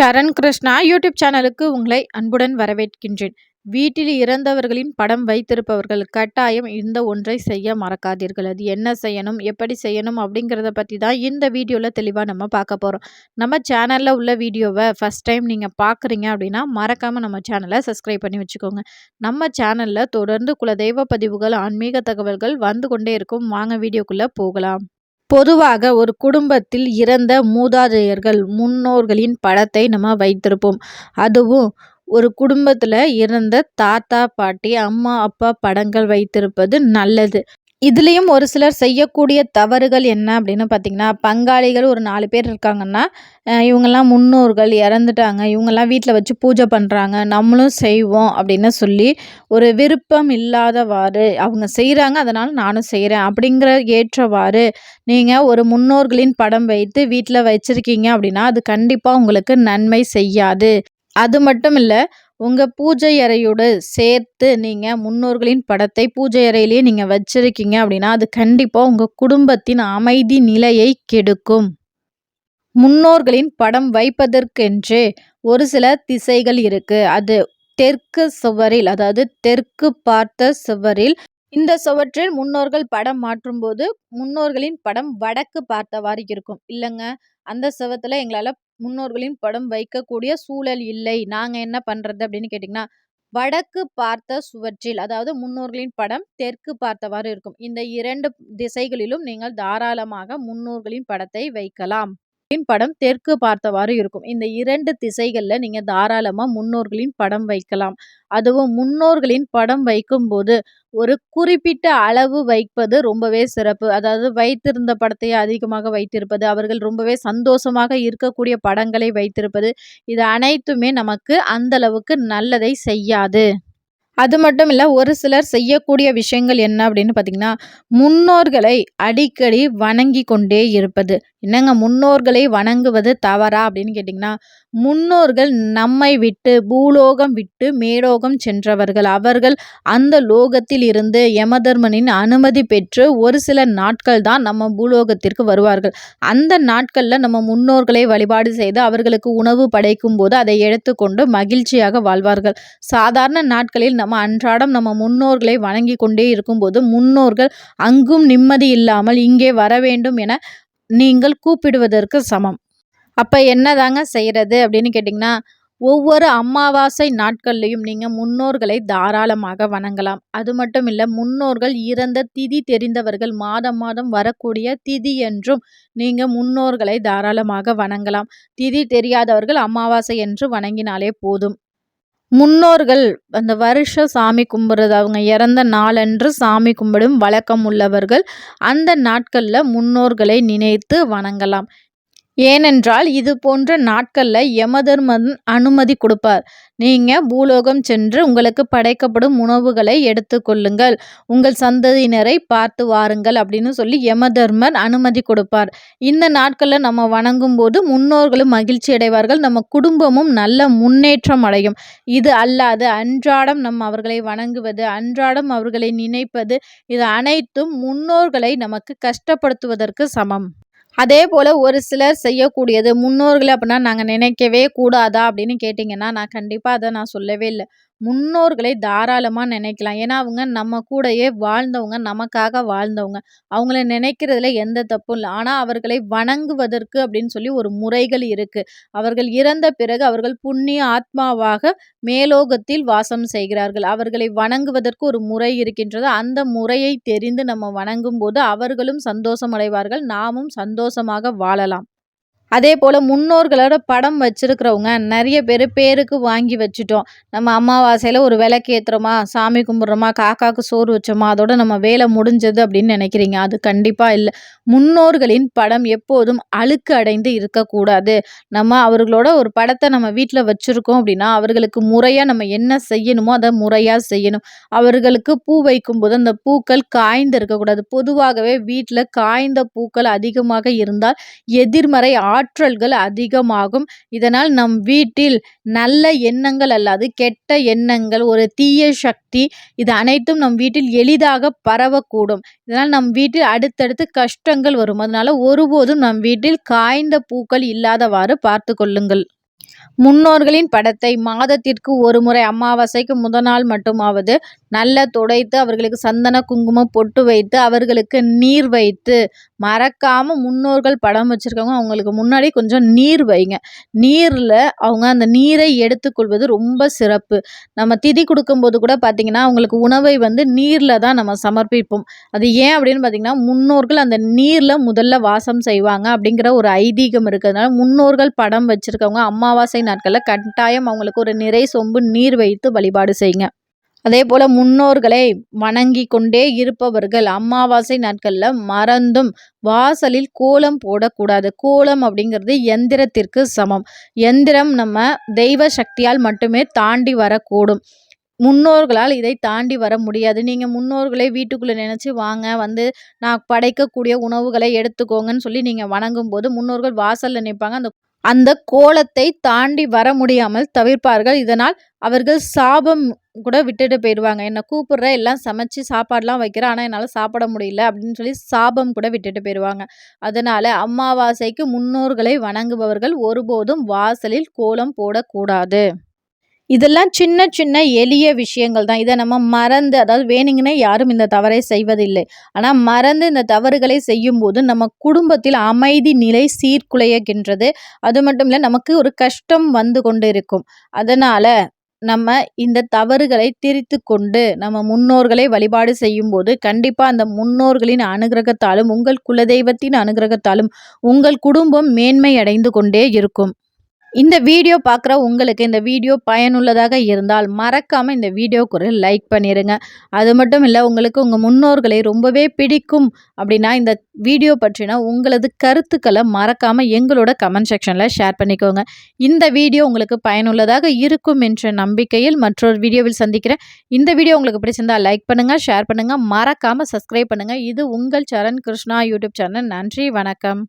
சரண் Krishna YouTube சேனலுக்கு உங்களை அன்புடன் வரவேற்கின்றேன். வீட்டில் இறந்தவர்களின் படம் வைத்திருப்பவர்கள் கட்டாயம் இந்த ஒன்றை செய்ய மறக்காதீர்கள். அது என்ன செய்யணும் எப்படி செய்யணும் அப்படிங்கிறத பற்றி தான் இந்த வீடியோவில் தெளிவாக நம்ம பார்க்க போகிறோம் நம்ம சேனலில் உள்ள வீடியோவை ஃபஸ்ட் டைம் நீங்கள் பார்க்குறீங்க அப்படின்னா மறக்காமல் நம்ம சேனலை சப்ஸ்கிரைப் பண்ணி வச்சுக்கோங்க. நம்ம சேனலில் தொடர்ந்து குலதெய்வ பதிவுகள் ஆன்மீக தகவல்கள் வந்து கொண்டே இருக்கும். வாங்க வீடியோக்குள்ளே போகலாம். பொதுவாக ஒரு குடும்பத்தில் இறந்த மூதாதையர்கள் முன்னோர்களின் படத்தை நம்ம வைத்திருப்போம். அதுவும் ஒரு குடும்பத்தில் இறந்த தாத்தா பாட்டி அம்மா அப்பா படங்கள் வைத்திருப்பது நல்லது. இதுலேயும் ஒரு சிலர் செய்யக்கூடிய தவறுகள் என்ன அப்படின்னு பார்த்தீங்கன்னா பங்காளிகள் ஒரு நாலு பேர் இருக்காங்கன்னா இவங்கெல்லாம் முன்னோர்கள் இறந்துட்டாங்க இவங்கெல்லாம் வீட்டில் வச்சு பூஜை பண்ணுறாங்க நம்மளும் செய்வோம் அப்படின்னு சொல்லி ஒரு விருப்பம் இல்லாதவாறு அவங்க செய்கிறாங்க அதனால் நானும் செய்கிறேன் அப்படிங்கிற ஏற்றவாறு நீங்கள் ஒரு முன்னோர்களின் படம் வைத்து வீட்டில் வச்சுருக்கீங்க அப்படின்னா அது கண்டிப்பாக உங்களுக்கு நன்மை செய்யாது. அது மட்டும் இல்லை உங்கள் பூஜை அறையோடு சேர்த்து நீங்கள் முன்னோர்களின் படத்தை பூஜை அறையிலேயே நீங்கள் வச்சுருக்கீங்க அப்படின்னா அது கண்டிப்பாக உங்கள் குடும்பத்தின் அமைதி நிலையை கெடுக்கும். முன்னோர்களின் படம் வைப்பதற்கென்று ஒரு சில திசைகள் இருக்குது அது தெற்கு சுவரில் அதாவது தெற்கு பார்த்த சுவரில். இந்த சுவற்றில் முன்னோர்கள் படம் மாற்றும்போது முன்னோர்களின் படம் வடக்கு பார்த்தவாறு இருக்கும். இல்லைங்க அந்த சுவத்தில் எங்களால் முன்னோர்களின் படம் வைக்கக்கூடிய சூழல் இல்லை. நாங்கள் என்ன பண்ணுறது அப்படின்னு கேட்டிங்கன்னா வடக்கு பார்த்த சுவற்றில் அதாவது முன்னோர்களின் படம் தெற்கு பார்த்தவாறு இருக்கும். இந்த இரண்டு திசைகளிலும் நீங்கள் தாராளமாக முன்னோர்களின் படத்தை வைக்கலாம். படம் தெற்கு பார்த்தவாறு இருக்கும். இந்த இரண்டு திசைகள்ல நீங்க தாராளமா முன்னோர்களின் படம் வைக்கலாம். அதுவும் முன்னோர்களின் படம் வைக்கும்போது ஒரு குறிப்பிட்ட அளவு வைப்பது ரொம்பவே சிறப்பு. அதாவது வைத்திருந்த படத்தை அதிகமாக வைத்திருப்பது அவர்கள் ரொம்பவே சந்தோஷமாக இருக்கக்கூடிய படங்களை வைத்திருப்பது இது அனைத்துமே நமக்கு அந்த அளவுக்கு நல்லதை செய்யாது. அது மட்டும் இல்லை ஒரு சிலர் செய்யக்கூடிய விஷயங்கள் என்ன அப்படின்னு பார்த்தீங்கன்னா முன்னோர்களை அடிக்கடி வணங்கி கொண்டே இருப்பது. என்னங்க முன்னோர்களை வணங்குவது தவறா? அப்படின்னு கேட்டிங்கன்னா முன்னோர்கள் நம்மை விட்டு பூலோகம் விட்டு மேலோகம் சென்றவர்கள். அவர்கள் அந்த லோகத்தில் இருந்து யமதர்மனின் அனுமதி பெற்று ஒரு சில நாட்கள் தான் நம்ம பூலோகத்திற்கு வருவார்கள். அந்த நாட்களில் நம்ம முன்னோர்களை வழிபாடு செய்து அவர்களுக்கு உணவு படைக்கும் போது அதை எடுத்துக்கொண்டு மகிழ்ச்சியாக வாழ்வார்கள். சாதாரண நாட்களில் நம்ம அன்றாடம் நம்ம முன்னோர்களை வணங்கி கொண்டே இருக்கும்போது முன்னோர்கள் அங்கும் நிம்மதி இல்லாமல் இங்கே வர வேண்டும் என நீங்கள் கூப்பிடுவதற்கு சமம். அப்போ என்னதாங்க செய்கிறது அப்படின்னு கேட்டிங்கன்னா ஒவ்வொரு அமாவாசை நாட்கள்லையும் நீங்கள் முன்னோர்களை தாராளமாக வணங்கலாம். அது மட்டும் இல்லை முன்னோர்கள் இறந்த திதி தெரிந்தவர்கள் மாதம் மாதம் வரக்கூடிய திதி என்றும் நீங்கள் முன்னோர்களை தாராளமாக வணங்கலாம். திதி தெரியாதவர்கள் அமாவாசை என்று வணங்கினாலே போதும். முன்னோர்கள் அந்த வருஷம் சாமி கும்பிட்றது அவங்க இறந்த நாளன்று சாமி கும்பிடும் வழக்கம் உள்ளவர்கள் அந்த நாட்களில் முன்னோர்களை நினைத்து வணங்கலாம். ஏனென்றால் இது போன்ற நாட்களில் யமதர்மன் அனுமதி கொடுப்பார். நீங்கள் பூலோகம் சென்று உங்களுக்கு படைக்கப்படும் உணவுகளை எடுத்துக்கொள்ளுங்கள் உங்கள் சந்ததியினரை பார்த்து வாருங்கள் அப்படின்னு சொல்லி யமதர்மன் அனுமதி கொடுப்பார். இந்த நாட்களில் நம்ம வணங்கும் போது முன்னோர்களும் மகிழ்ச்சி அடைவார்கள். நம்ம குடும்பமும் நல்ல முன்னேற்றம் அடையும். இது அல்லாது அன்றாடம் நம்ம அவர்களை வணங்குவது அன்றாடம் அவர்களை நினைப்பது இது அனைத்தும் முன்னோர்களை நமக்கு கஷ்டப்படுத்துவதற்கு சமம். அதே போல் ஒரு சிலர் செய்யக்கூடியது. முன்னோர்கள் அப்படின்னா நாங்கள் நினைக்கவே கூடாதா? அப்படின்னு கேட்டிங்கன்னா நான் கண்டிப்பாக அதை நான் சொல்லவே இல்லை. முன்னோர்களை தாராளமாக நினைக்கலாம். ஏன்னா அவங்க நம்ம கூடயே வாழ்ந்தவங்க நமக்காக வாழ்ந்தவங்க. அவங்கள நினைக்கிறதுல எந்த தப்பும் இல்லை. ஆனால் அவர்களை வணங்குவதற்கு அப்படின்னு சொல்லி ஒரு முறைகள் இருக்குது அவர்கள் இறந்த பிறகு அவர்கள் புண்ணிய ஆத்மாவாக மேலோகத்தில் வாசம் செய்கிறார்கள். அவர்களை வணங்குவதற்கு ஒரு முறை இருக்கின்றது. அந்த முறையை தெரிந்து நம்ம வணங்கும் போது அவர்களும் சந்தோஷம் அடைவார்கள் நாமும் சந்தோஷமாக வாழலாம். அதே போல் முன்னோர்களோட படம் வச்சுருக்கிறவங்க நிறைய பேர் பேருக்கு வாங்கி வச்சுட்டோம். நம்ம அமாவாசையில் ஒரு விளக்கு ஏற்றுறோமா சாமி கும்பிட்றோமா காக்காவுக்கு சோறு வச்சோமா அதோட நம்ம வேலை முடிஞ்சது அப்படின்னு நினைக்கிறீங்க? அது கண்டிப்பாக இல்லை. முன்னோர்களின் படம் எப்போதும் அழுக்கு அடைந்து இருக்கக்கூடாது. நம்ம அவர்களோட ஒரு படத்தை நம்ம வீட்டில் வச்சுருக்கோம் அப்படின்னா அவர்களுக்கு முறையாக நம்ம என்ன செய்யணுமோ அதை முறையாக செய்யணும். அவர்களுக்கு பூ வைக்கும் போது அந்த பூக்கள் காய்ந்து இருக்கக்கூடாது. பொதுவாகவே வீட்டில் காய்ந்த பூக்கள் அதிகமாக இருந்தால் எதிர்மறை ஆ ஆற்றல்கள் அதிகமாகும். இதனால் நம் வீட்டில் நல்ல எண்ணங்கள் அல்லாது கெட்ட எண்ணங்கள் ஒரு தீய சக்தி இது அனைத்தும் நம் வீட்டில் எளிதாக பரவக்கூடும். இதனால் நம் வீட்டில் அடுத்தடுத்து கஷ்டங்கள் வரும். அதனால் ஒருபோதும் நம் வீட்டில் காய்ந்த பூக்கள் இல்லாதவாறு பார்த்து கொள்ளுங்கள். முன்னோர்களின் படத்தை மாதத்திற்கு ஒரு முறை அமாவாசைக்கு முதல் நாள் மட்டுமாவது நல்லா துடைத்து அவர்களுக்கு சந்தன குங்குமம் பொட்டு வைத்து அவர்களுக்கு நீர் வைத்து மறக்காம முன்னோர்கள் படம் வச்சுருக்கவங்க அவங்களுக்கு முன்னாடி கொஞ்சம் நீர் வைங்க. நீரில் அவங்க அந்த நீரை எடுத்துக்கொள்வது ரொம்ப சிறப்பு. நம்ம திதி கொடுக்கும்போது கூட பார்த்திங்கன்னா அவங்களுக்கு உணவை வந்து நீரில் தான் நம்ம சமர்ப்பிப்போம். அது ஏன் அப்படின்னு பார்த்திங்கன்னா முன்னோர்கள் அந்த நீரில் முதல்ல வாசம் செய்வாங்க அப்படிங்கிற ஒரு ஐதீகம் இருக்கிறதுனால முன்னோர்கள் படம் வச்சுருக்கவங்க அமாவாசை நாட்களில் கட்டாயம் அவங்களுக்கு ஒரு நிறை சொம்பு நீர் வைத்து வழிபாடு செய்யுங்க. அதே போல் முன்னோர்களை வணங்கி கொண்டே இருப்பவர்கள் அமாவாசை நாட்களில் மறந்தும் வாசலில் கோலம் போடக்கூடாது. கோலம் அப்படிங்கிறது எந்திரத்திற்கு சமம். எந்திரம் நம்ம தெய்வ சக்தியால் மட்டுமே தாண்டி வரக்கூடும். முன்னோர்களால் இதை தாண்டி வர முடியாது. நீங்கள் முன்னோர்களை வீட்டுக்குள்ளே நினச்சி வாங்க வந்து நான் படைக்கக்கூடிய உணவுகளை எடுத்துக்கோங்கன்னு சொல்லி நீங்கள் வணங்கும் போது முன்னோர்கள் வாசலில் நிற்பாங்க அந்த அந்த கோலத்தை தாண்டி வர முடியாமல் தவிர்ப்பார்கள். இதனால் அவர்கள் சாபம் கூட விட்டுட்டு போயிடுவாங்க. என்னை கூப்பிடுற எல்லாம் சமைச்சு சாப்பாடெலாம் வைக்கிறேன் ஆனால் என்னால் சாப்பிட முடியல அப்படின்னு சொல்லி சாபம் கூட விட்டுட்டு போயிடுவாங்க. அதனால் அமாவாசைக்கு முன்னோர்களை வணங்குபவர்கள் ஒருபோதும் வாசலில் கோலம் போடக்கூடாது. இதெல்லாம் சின்ன சின்ன எளிய விஷயங்கள் தான். இதை நம்ம மறந்து அதாவது வேணுங்கன்னே யாரும் இந்த தவறை செய்வதில்லை. ஆனால் மறந்து இந்த தவறுகளை செய்யும்போது நம்ம குடும்பத்தில் அமைதி நிலை சீர்குலையகின்றது அது மட்டும் இல்லை நமக்கு ஒரு கஷ்டம் வந்து கொண்டு இருக்கும் அதனால் நம்ம இந்த தவறுகளை திரித்து கொண்டு நம்ம முன்னோர்களை வழிபாடு செய்யும்போது கண்டிப்பாக அந்த முன்னோர்களின் அனுகிரகத்தாலும் உங்கள் குலதெய்வத்தின் அனுகிரகத்தாலும் உங்கள் குடும்பம் மேன்மை அடைந்து கொண்டே இருக்கும். இந்த வீடியோ பார்க்குற உங்களுக்கு இந்த வீடியோ பயனுள்ளதாக இருந்தால் மறக்காமல் இந்த வீடியோக்கு ஒரு லைக் பண்ணிடுங்க அது மட்டும் இல்லை உங்களுக்கு உங்கள் முன்னோர்களை ரொம்பவே பிடிக்கும் அப்படின்னா இந்த வீடியோ பற்றினா உங்களது கருத்துக்களை மறக்காமல் எங்களோட கமெண்ட் செக்ஷனில் ஷேர் பண்ணிக்கோங்க. இந்த வீடியோ உங்களுக்கு பயனுள்ளதாக இருக்கும் என்ற நம்பிக்கையில் மற்றொரு வீடியோவில் சந்திக்கிறேன். இந்த வீடியோ உங்களுக்கு பிடிச்சிருந்தால் லைக் பண்ணுங்கள் ஷேர் பண்ணுங்கள் மறக்காமல் சப்ஸ்கிரைப் பண்ணுங்கள் இது உங்கள் சரண் கிருஷ்ணா யூடியூப் சேனல். நன்றி வணக்கம்.